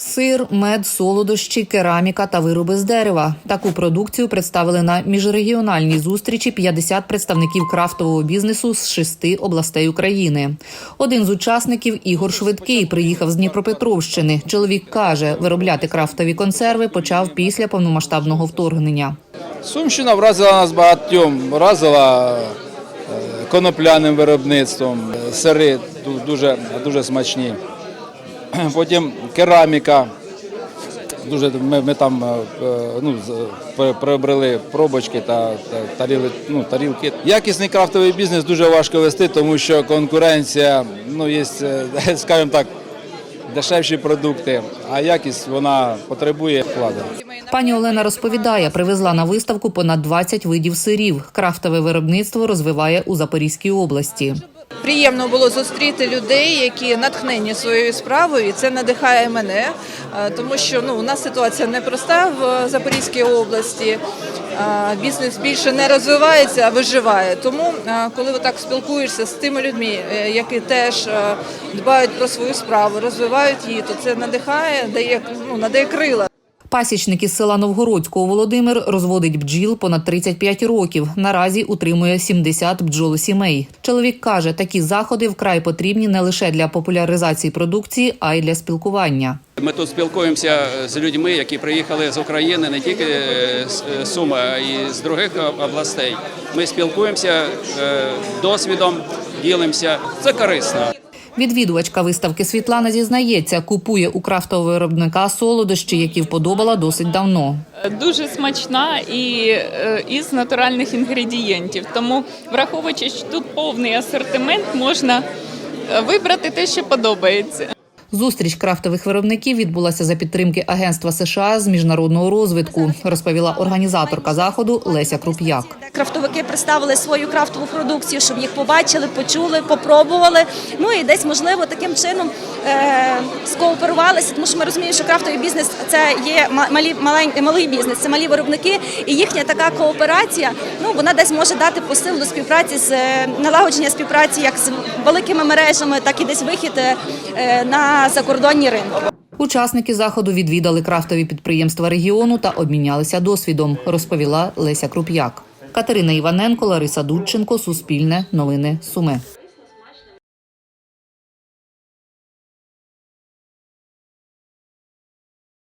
Сир, мед, солодощі, кераміка та вироби з дерева. Таку продукцію представили на міжрегіональній зустрічі 50 представників крафтового бізнесу з шести областей України. Один з учасників Ігор Швидкий приїхав з Дніпропетровщини. Чоловік каже, виробляти крафтові консерви почав після повномасштабного вторгнення. Сумщина вразила нас багатьом, вразила е, конопляним виробництвом, е, сири дуже, дуже смачні. Потім кераміка. Дуже ми, ми там е, е, ну, приобрели пробочки та, та таріли, ну, тарілки. Якісний крафтовий бізнес дуже важко вести, тому що конкуренція, ну, є, е, скажімо так, дешевші продукти, а якість вона потребує вкладу. Пані Олена розповідає, привезла на виставку понад 20 видів сирів. Крафтове виробництво розвиває у Запорізькій області. Приємно було зустріти людей, які натхнені своєю справою, і це надихає мене, е, тому що ну у нас ситуація непроста в Запорізькій області. Е, Бізнес більше не розвивається, а виживає. Тому, е, коли ви так спілкуєшся з тими людьми, які теж дбають про свою справу, розвивають її, то це надихає, дає ну надає крила. Пасічник із села Новгородського Володимир розводить бджіл понад 35 років. Наразі утримує 70 бджолосімей. Чоловік каже, такі заходи вкрай потрібні не лише для популяризації продукції, а й для спілкування. Ми тут спілкуємося з людьми, які приїхали з України, не тільки з е, Суми, а й з других областей. Ми спілкуємося е, досвідом, ділимося. Це корисно. Відвідувачка виставки Світлана зізнається, купує у крафтового виробника солодощі, які вподобала досить давно. Дуже смачна і е, із натуральних інгредієнтів. Тому, враховуючи, що тут повний асортимент, можна е, вибрати те, що подобається. Зустріч крафтових виробників відбулася за підтримки Агентства США з міжнародного розвитку, розповіла організаторка заходу Леся Круп'як. Крафтовики представили свою крафтову продукцію, щоб їх побачили, почули, попробували. Ну і десь можливо таким чином е- скооперувалися, тому що ми розуміємо, що крафтовий бізнес це є ма- малі малень- малий бізнес, це малі виробники, і їхня така кооперація. Ну вона десь може дати посил до співпраці з е, налагодження співпраці як з великими мережами, так і десь вихід е, е, на закордонні ринки. Учасники заходу відвідали крафтові підприємства регіону та обмінялися досвідом, розповіла Леся Круп'як. Катерина Іваненко, Лариса Дудченко, Суспільне, Новини Суми.